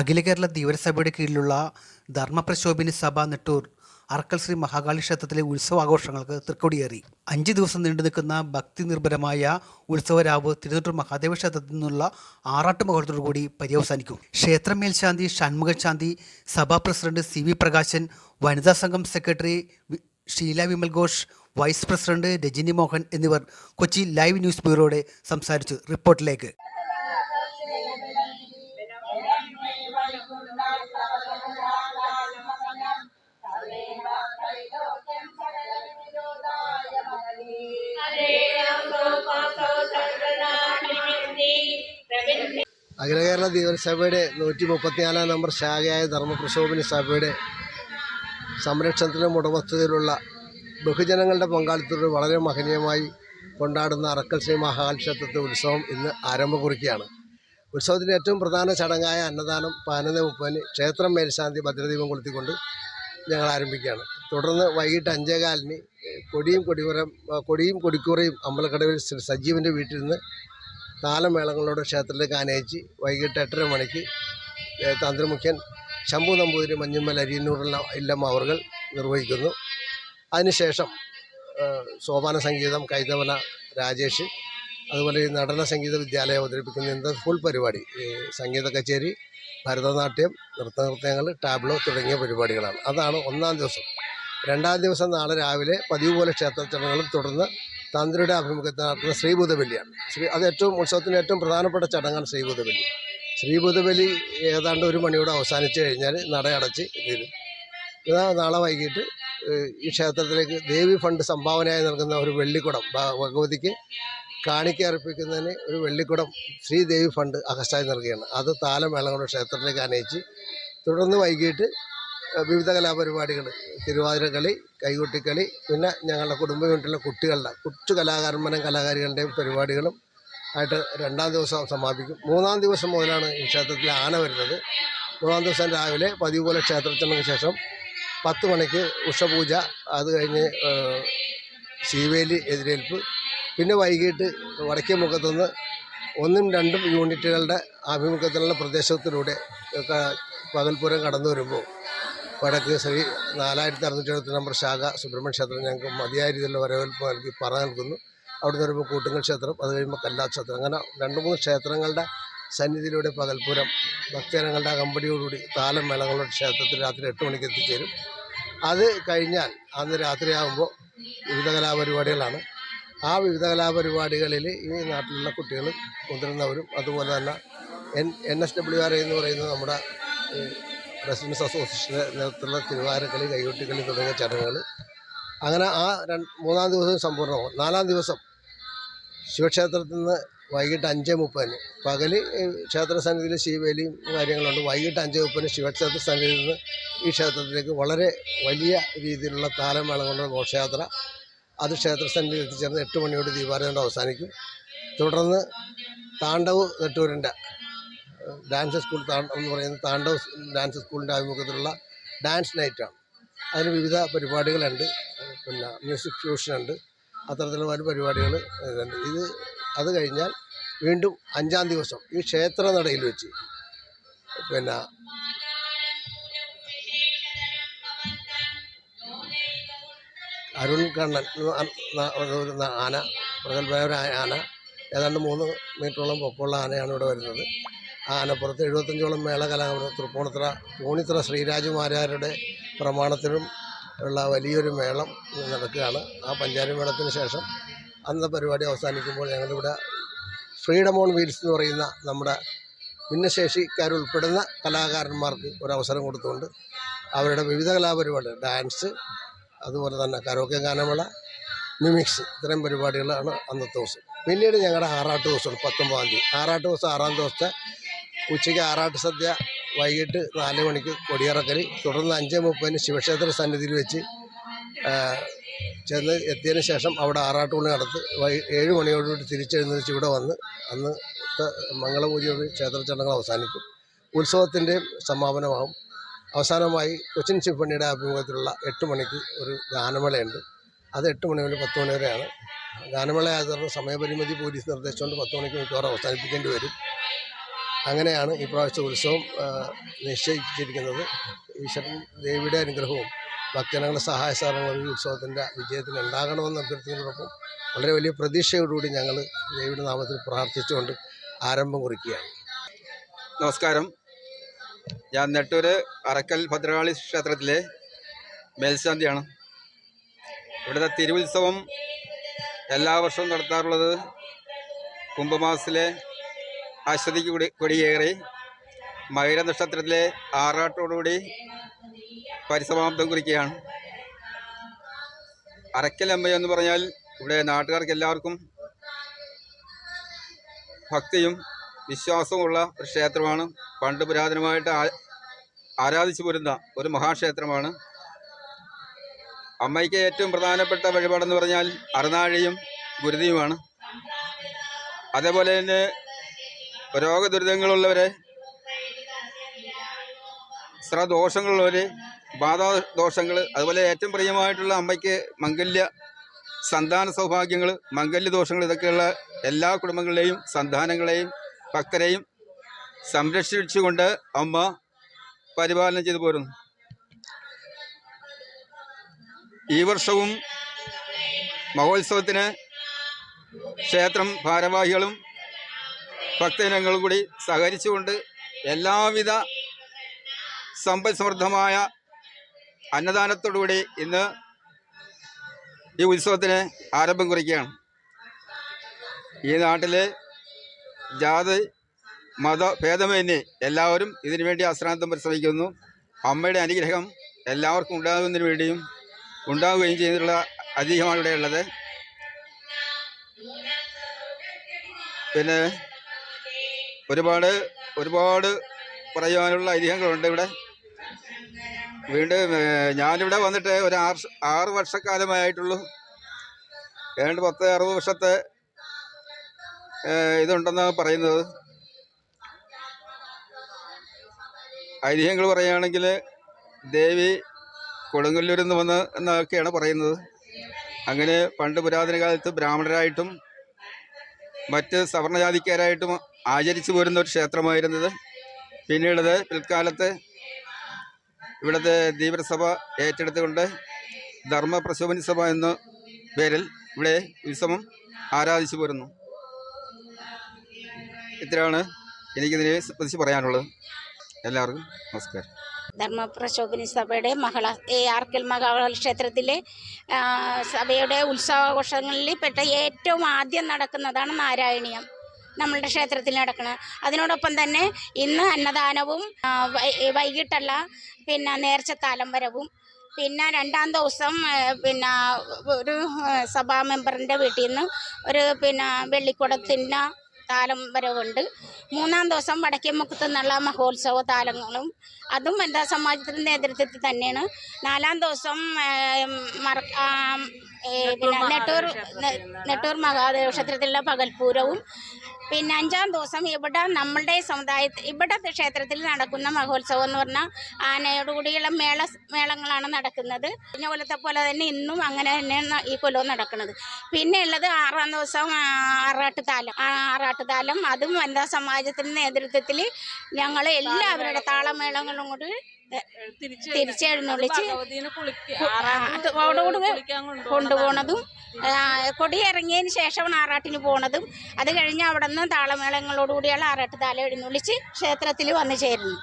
അഖില കേരള ധീവരസഭയുടെ കീഴിലുള്ള ധർമ്മപ്രശോഭിനി സഭ നെട്ടൂർ അറക്കൽ ശ്രീ മഹാകാളി ക്ഷേത്രത്തിലെ ഉത്സവാഘോഷങ്ങൾക്ക് തൃക്കൊടിയേറി. അഞ്ച് ദിവസം നീണ്ടു നിൽക്കുന്ന ഭക്തി നിർഭരമായ ഉത്സവരാവ് തിരുനെട്ടൂർ മഹാദേവ ക്ഷേത്രത്തിൽ നിന്നുള്ള ആറാട്ട് മഹോത്സവത്തോടുകൂടി പര്യവസാനിക്കും. ക്ഷേത്ര മേൽശാന്തി ഷൺമുഖ ശാന്തി സഭാ പ്രസിഡന്റ് സി വി പ്രകാശൻ വനിതാ സംഘം secretary Sheela Vimal Ghosh vice president Rajani Mohan എന്നിവർ കൊച്ചി ലൈവ് ന്യൂസ് ബ്യൂറോയുടെ സംസാരിച്ചു റിപ്പോർട്ടിലേക്ക്. അഖില കേരള ദീപനസഭയുടെ നൂറ്റി മുപ്പത്തിനാലാം നമ്പർ ശാഖയായ ധർമ്മപ്രശോഭന സഭയുടെ സംരക്ഷണത്തിലും ഉടമസ്ഥതയിലുള്ള ബഹുജനങ്ങളുടെ പങ്കാളിത്തത്തോട് വളരെ മഹനീയമായി കൊണ്ടാടുന്ന അറക്കൽ ശ്രീ മഹാക്ഷേത്രത്തെ ഉത്സവം ഇന്ന് ആരംഭം കുറിക്കുകയാണ് ഉത്സവത്തിന്റെ ഏറ്റവും പ്രധാന ചടങ്ങായ അന്നദാനം പതിനൊന്ന് മുപ്പതിന് ക്ഷേത്രം മേൽശാന്തി ഭദ്രദീപം കൊളുത്തിക്കൊണ്ട് ഞങ്ങൾ ആരംഭിക്കുകയാണ്. തുടർന്ന് വൈകിട്ട് അഞ്ചേകാലിന് കൊടിയും കൊടിമരം കൊടിയും കൊടിക്കുറയും അമ്പലക്കടവിൽ സജീവന്റെ വീട്ടിൽ നിന്ന് താലമേളങ്ങളോട് ക്ഷേത്രത്തിലേക്ക് ആനയിച്ച് വൈകിട്ട് എട്ടര മണിക്ക് തന്ത്രിമുഖ്യൻ ശംഭു നമ്പൂതിരി മഞ്ഞുമ്മൽ അരിയന്നൂറുള്ള ഇല്ലം അവർകൾ നിർവഹിക്കുന്നു. അതിനുശേഷം സോപാന സംഗീതം കൈതവന രാജേഷ് അതുപോലെ ഈ നടന സംഗീത വിദ്യാലയം അവതരിപ്പിക്കുന്ന ഇന്നത്തെ ഫുൾ പരിപാടി സംഗീത കച്ചേരി ഭരതനാട്യം നൃത്തനൃത്യങ്ങൾ ടാബ്ലോ തുടങ്ങിയ പരിപാടികളാണ്. അതാണ് ഒന്നാം ദിവസം. രണ്ടാം ദിവസം നാളെ രാവിലെ പതിവ് പോലെ ക്ഷേത്ര ചടങ്ങുകളും തുടർന്ന് തന്ത്രിയുടെ അഭിമുഖത്തിൽ നടത്തുന്ന ശ്രീഭൂതബലിയാണ് ശ്രീ അത് ഏറ്റവും ഉത്സവത്തിന് ഏറ്റവും പ്രധാനപ്പെട്ട ചടങ്ങാണ് ശ്രീഭൂതബലി. ശ്രീഭൂതബലി ഏതാണ്ട് ഒരു മണിയോടെ അവസാനിച്ചു കഴിഞ്ഞാൽ നട അടച്ച് തീരും നാളെ വൈകിട്ട് ഈ ക്ഷേത്രത്തിലേക്ക് ദേവി ഫണ്ട് സംഭാവനയായി നൽകുന്ന ഒരു വെള്ളിക്കുടം ഭഗവതിക്ക് കാണിക്ക അർപ്പിക്കുന്നതിന് ഒരു വെള്ളിക്കുടം ശ്രീദേവി ഫണ്ട് അഗസ്റ്റായി നൽകുകയാണ്. അത് താലമേളങ്ങളുടെ ക്ഷേത്രത്തിലേക്ക് അനയിച്ച് തുടർന്ന് വൈകിട്ട് വിവിധ കലാപരിപാടികൾ തിരുവാതിരക്കളി കൈകൊട്ടിക്കളി പിന്നെ ഞങ്ങളുടെ കുടുംബ യൂണിറ്റിലെ കുട്ടികളുടെ കൊച്ചു കലാകാരന്മാരും കലാകാരികളുടെയും പരിപാടികളും ആയിട്ട് രണ്ടാം ദിവസം സമാപിക്കും. മൂന്നാം ദിവസം മുതലാണ് ഈ ക്ഷേത്രത്തിൽ ആന വരുന്നത്. മൂന്നാം ദിവസം രാവിലെ പതിവ് പോലെ ക്ഷേത്രത്തിന് ശേഷം പത്ത് മണിക്ക് ഉഷപൂജ അത് കഴിഞ്ഞ് ശീവേലി എതിരേൽപ്പ് പിന്നെ വൈകിട്ട് വടക്കേ മുഖത്തുനിന്ന് ഒന്നും രണ്ടും യൂണിറ്റുകളുടെ ആഭിമുഖ്യത്തിലുള്ള പ്രദേശത്തിലൂടെ പകൽപുരം കടന്നു വരുമ്പോൾ വടക്ക് ശ്രീ നാലായിരത്തി അറുന്നൂറ്റി എഴുപത്തി നമ്പർ ശാഖ സുബ്രഹ്മണ്യ ക്ഷേത്രം ഞങ്ങൾക്ക് മതിയായ രീതിയിലുള്ള വരവേൽപ്പ് നൽകി പറ നൽകുന്നു. അവിടെ നിന്ന് വരുമ്പോൾ കൂട്ടുങ്ങൽ ക്ഷേത്രം അത് കഴിയുമ്പോൾ കല്ലാ ക്ഷേത്രം. അങ്ങനെ രണ്ട് മൂന്ന് ക്ഷേത്രങ്ങളുടെ സന്നിധിയിലൂടെ പകൽപ്പുരം ഭക്തജനങ്ങളുടെ അകമ്പടിയോടുകൂടി താലം മേളങ്ങളുടെ ക്ഷേത്രത്തിൽ രാത്രി എട്ട് മണിക്ക് എത്തിച്ചേരും. അത് കഴിഞ്ഞാൽ അന്ന് രാത്രിയാകുമ്പോൾ വിവിധ കലാപരിപാടികളാണ് ആ വിവിധ കലാപരിപാടികളിൽ ഈ നാട്ടിലുള്ള കുട്ടികളും മുതിർന്നവരും അതുപോലെ തന്നെ N N S W R എന്ന് പറയുന്ന നമ്മുടെ റെസിഡൻസ് അസോസിയേഷന്റെ നേതൃത്വത്തിലുള്ള തിരുവാരക്കളി കൈകൊട്ടിക്കളി തുടങ്ങിയ ചടങ്ങുകൾ അങ്ങനെ ആ രണ്ട് മൂന്നാം ദിവസം സമ്പൂർണമാവും നാലാം ദിവസം ശിവക്ഷേത്രത്തിൽ നിന്ന് വൈകിട്ട് അഞ്ച് മുപ്പതിന്. പകൽ ക്ഷേത്ര സന്നിധിയിൽ ശിവബലിയും കാര്യങ്ങളുണ്ട്. വൈകിട്ട് അഞ്ച് മുപ്പതിന് ശിവക്ഷേത്ര സന്നിധിയിൽ നിന്ന് ഈ ക്ഷേത്രത്തിലേക്ക് വളരെ വലിയ രീതിയിലുള്ള താലമേളം കൊണ്ടുള്ള ഘോഷയാത്ര. അത് ക്ഷേത്ര സന്നിധിയിൽ എത്തിച്ചേർന്ന് എട്ട് മണിയോട് ദീപാരാധന അവസാനിക്കും. തുടർന്ന് താണ്ഡവ് നെട്ടൂരിന്റെ ഡാൻസ് സ്കൂൾ എന്ന് പറയുന്ന താണ്ഡവ് ഡാൻസ് സ്കൂളിന്റെ ആഭിമുഖ്യത്തിലുള്ള ഡാൻസ് നൈറ്റാണ്. അതിന് വിവിധ പരിപാടികളുണ്ട്. പിന്നെ മ്യൂസിക് ഫ്യൂഷനുണ്ട്. അത്തരത്തിലുള്ള പല പരിപാടികൾ ഇതുണ്ട്. ഇത് അത് കഴിഞ്ഞാൽ വീണ്ടും അഞ്ചാം ദിവസം ഈ ക്ഷേത്ര നടയിൽ വെച്ച് പിന്നെ അരുൺ കണ്ണൻ ആന ആ- ആന ഏതാണ്ട് മൂന്ന് മീറ്ററോളം പൊക്കമുള്ള ആനയാണ് ഇവിടെ വരുന്നത്. ആനപ്പുറത്ത് എഴുപത്തഞ്ചോളം മേള കലാകാരം തൃപ്പൂണിത്തറ പൂണിത്തറ ശ്രീരാജുമാരാരുടെ പ്രമാണത്തിനും ഉള്ള വലിയൊരു മേളം നടക്കുകയാണ്. ആ പഞ്ചാരി മേളത്തിന് ശേഷം അന്നത്തെ പരിപാടി അവസാനിക്കുമ്പോൾ ഞങ്ങളിവിടെ ഫ്രീഡം ഓൺ വീൽസ് എന്ന് പറയുന്ന നമ്മുടെ ഭിന്നശേഷിക്കാരുൾപ്പെടുന്ന കലാകാരന്മാർക്ക് ഒരു അവസരം കൊടുത്തുകൊണ്ട് അവരുടെ വിവിധ കലാപരിപാടികൾ ഡാൻസ് അതുപോലെ തന്നെ കരോക്കെ ഗാനമേള മിമിക്സ് ഇത്തരം പരിപാടികളാണ് അന്നത്തെ ദിവസം. പിന്നീട് ഞങ്ങളുടെ ആറാട്ട് ദിവസമാണ് പത്തൊമ്പതാം തീയതി. ആറാട്ട് ദിവസം ആറാം ദിവസത്തെ ഉച്ചയ്ക്ക് ആറാട്ട് സദ്യ വൈകിട്ട് നാല് മണിക്ക് കൊടിയിറക്കൽ. തുടർന്ന് അഞ്ച് മുപ്പതിന് ശിവക്ഷേത്ര സന്നിധിയിൽ വെച്ച് ചെന്ന് എത്തിയതിന് ശേഷം അവിടെ ആറാട്ടുപണി നടത്ത് വൈ ഏഴ് മണിയോടുകൂടി തിരിച്ചെഴുന്നേച്ച് ഇവിടെ വന്ന് അന്ന് മംഗളപൂജയോട് ക്ഷേത്ര ചടങ്ങൾ അവസാനിക്കും. ഉത്സവത്തിന്റെയും സമാപനമാകും അവസാനമായി കൊച്ചിൻ സിംഫണിയുടെ ആഭിമുഖ്യത്തിലുള്ള എട്ട് മണിക്ക് ഒരു ഗാനമേളയുണ്ട്. അത് എട്ട് മണി മുതൽ പത്ത് മണി വരെയാണ്. ഗാനമേള ആയതുകൊണ്ട് സമയപരിമിതി പോലീസ് നിർദ്ദേശിച്ചുകൊണ്ട് പത്ത് മണിക്ക് മിക്കവാറും അവസാനിപ്പിക്കേണ്ടി വരും. അങ്ങനെയാണ് ഈ പ്രാവശ്യത്തെ ഉത്സവം നിശ്ചയിച്ചിരിക്കുന്നത്. ഈശ്വരൻ ദേവിയുടെ അനുഗ്രഹവും ഭക്തജനങ്ങളുടെ സഹായ സഹകരണങ്ങളും ഈ ഉത്സവത്തിന്റെ വിജയത്തിന് ഉണ്ടാകണമെന്ന് അഭ്യർത്ഥിക്കുന്നതോടൊപ്പം വളരെ വലിയ പ്രതീക്ഷയോടുകൂടി ഞങ്ങൾ ദേവിയുടെ നാമത്തിൽ പ്രാർത്ഥിച്ചുകൊണ്ട് ആരംഭം കുറിക്കുകയാണ്. നമസ്കാരം. ഞാൻ നെട്ടൂർ അറക്കൽ ഭദ്രകാളി ക്ഷേത്രത്തിലെ മേൽശാന്തിയാണ്. ഇവിടുത്തെ തിരുവുത്സവം എല്ലാ വർഷവും നടത്താറുള്ളത് കുംഭമാസത്തിലെ അശ്വതിക്ക് കൂടി കൊടിയേറി മകര നക്ഷത്രത്തിലെ ആറാട്ടോടുകൂടി പരിസമാപ്തം കുറിക്കുകയാണ്. അറക്കൽ അമ്മ എന്ന് പറഞ്ഞാൽ ഇവിടെ നാട്ടുകാർക്ക് എല്ലാവർക്കും ഭക്തിയും വിശ്വാസവുമുള്ള ഒരു ക്ഷേത്രമാണ്. പണ്ട് പുരാതനമായിട്ട് ആരാധിച്ചു പോരുന്ന ഒരു മഹാക്ഷേത്രമാണ്. അമ്മയ്ക്ക് ഏറ്റവും പ്രധാനപ്പെട്ട വഴിപാടെന്ന് പറഞ്ഞാൽ അറുനാഴിയും ഗുരുതിയുമാണ്. അതേപോലെ തന്നെ രോഗദുരിതങ്ങളുള്ളവരെ സ്രദോഷങ്ങളുള്ളവർ ബാധാദോഷങ്ങൾ അതുപോലെ ഏറ്റവും പ്രിയമായിട്ടുള്ള അമ്മയ്ക്ക് മംഗല്യ സന്താന സൗഭാഗ്യങ്ങൾ മംഗല്യ ദോഷങ്ങൾ ഇതൊക്കെയുള്ള എല്ലാ കുടുംബങ്ങളെയും സന്താനങ്ങളെയും ഭക്തരെയും സംരക്ഷിച്ചുകൊണ്ട് അമ്മ പരിപാലനം ചെയ്തു പോരുന്നു. ഈ വർഷവും മഹോത്സവത്തിന് ക്ഷേത്രം ഭാരവാഹികളും ഭക്തജനങ്ങളും കൂടി സഹകരിച്ചുകൊണ്ട് എല്ലാവിധ സമ്പൽ സമൃദ്ധമായ അന്നദാനത്തോടുകൂടി ഇന്ന് ഈ ഉത്സവത്തിന് ആരംഭം കുറിക്കുകയാണ്. ഈ നാട്ടിലെ ജാതി മത ഭേദമന്യേ എല്ലാവരും ഇതിനു വേണ്ടി അശ്രാന്തം പരിശ്രമിക്കുന്നു. അമ്മയുടെ അനുഗ്രഹം എല്ലാവർക്കും ഉണ്ടാകുന്നതിന് വേണ്ടിയും ഉണ്ടാവുകയും ചെയ്തിട്ടുള്ള ഐതിഹ്യമാണ് ഇവിടെയുള്ളത് പിന്നെ ഒരുപാട് ഒരുപാട് പറയാനുള്ള ഐതിഹ്യങ്ങളുണ്ട് ഇവിടെ. വീണ്ടും ഞാനിവിടെ വന്നിട്ട് ഒരു ആറ് ആറ് വർഷക്കാലമായിട്ടുള്ളൂ. ഏതാണ്ട് പത്ത് അറുപത് വർഷത്തെ ഇതുണ്ടെന്ന് ഇതുണ്ടെന്നാണ് പറയുന്നത്. ഐതിഹ്യങ്ങൾ പറയുകയാണെങ്കിൽ ദേവി കൊടുങ്ങല്ലൂരിൽ നിന്ന് വന്ന് എന്നൊക്കെയാണ് പറയുന്നത്. അങ്ങനെ പണ്ട് പുരാതന കാലത്ത് ബ്രാഹ്മണരായിട്ടും മറ്റ് സവർണജാതിക്കാരായിട്ടും ആചരിച്ചു പോരുന്ന ഒരു ക്ഷേത്രമായിരുന്നത്. പിന്നീടത് പിൽക്കാലത്ത് ഇവിടുത്തെ ധീവരസഭ ഏറ്റെടുത്തുകൊണ്ട് ധർമ്മ പ്രശോഭന സഭ എന്ന പേരിൽ ഇവിടെ ഉത്സവം ആരാധിച്ചു പോരുന്നു. ഇത്രയാണ് എനിക്കിതിനെ സംബന്ധിച്ച് പറയാനുള്ളത്. എല്ലാവർക്കും നമസ്കാരം. ധർമ്മപ്രശോഭനി സഭയുടെ മഹള ആർക്കൽ മഹാള ക്ഷേത്രത്തിലെ സഭയുടെ ഉത്സവാഘോഷങ്ങളിൽ പെട്ട ഏറ്റവും ആദ്യം നടക്കുന്നതാണ് നാരായണീയം. നമ്മളുടെ ക്ഷേത്രത്തിൽ നടക്കുന്നത് അതിനോടൊപ്പം തന്നെ ഇന്ന് അന്നദാനവും വൈകിട്ടുള്ള പിന്നെ നേർച്ച താലംവരവും പിന്നെ രണ്ടാം ദിവസം പിന്നെ ഒരു സഭാ മെമ്പറിന്റെ വീട്ടിൽ നിന്ന് ഒരു പിന്നെ വെള്ളിക്കുടത്തിന്റെ താലം വരവുണ്ട്. മൂന്നാം ദിവസം വടക്കേ മുക്കത്ത് നിന്നുള്ള മഹോത്സവ താലങ്ങളും അതും വനിതാ സമാജത്തിന്റെ നേതൃത്വത്തിൽ തന്നെയാണ്. നാലാം ദിവസം മറ- പിന്നെ നെട്ടൂർ നെട്ടൂർ മഹാദേവ ക്ഷേത്രത്തിലുള്ള പകൽപൂരവും പിന്നെ അഞ്ചാം ദിവസം ഇവിടെ നമ്മളുടെ സമുദായത്തിൽ ഇവിടെ ക്ഷേത്രത്തിൽ നടക്കുന്ന മഹോത്സവം എന്ന് പറഞ്ഞാൽ ആനയോടുകൂടിയുള്ള മേള മേളങ്ങളാണ് നടക്കുന്നത്. കഴിഞ്ഞ കൊല്ലത്തെ പോലെ തന്നെ ഇന്നും അങ്ങനെ തന്നെയാണ് ഈ കൊല്ലവും നടക്കുന്നത്. പിന്നെ ഉള്ളത് ആറാം ദിവസം ആറാട്ട് താലം ആറാട്ട് താലം അതും വനിതാ സമാജത്തിന്റെ നേതൃത്വത്തിൽ ഞങ്ങൾ എല്ലാവരുടെ താളമേളങ്ങളും കൂടി തിരിച്ചെഴുന്നള്ളിച്ച് അതോടുകൂടി കൊണ്ടുപോണതും കൊടി ഇറങ്ങിയതിന് ശേഷമാണ് ആറാട്ടിന് പോണതും. അത് കഴിഞ്ഞ് അവിടെ നിന്ന് താളമേളങ്ങളോടുകൂടിയുള്ള ആറാട്ട് താലം എഴുന്നള്ളിച്ച് ക്ഷേത്രത്തിൽ വന്നു ചേരുന്നു.